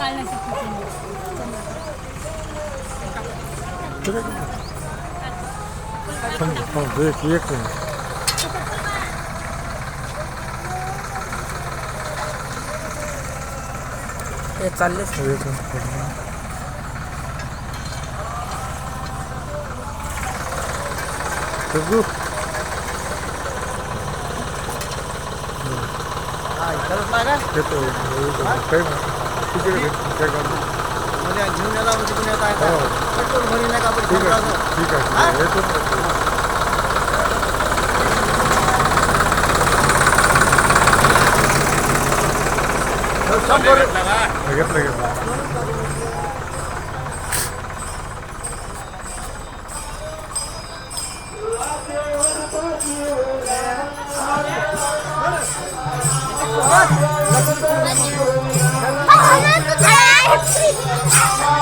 Kalna Direkt mi? Tamam, tamam direkt yiyek mi? हे चालले Evet. Kızım. हा इकडच लागा येतो. काही ठीक आहे ठीक आहे म्हणजे घेऊन यायला म्हणजे कुणी येता येता हो. पेट्रोल भरून नका पण ठीक आहे ठीक आहे येतो घेतलं घेतलं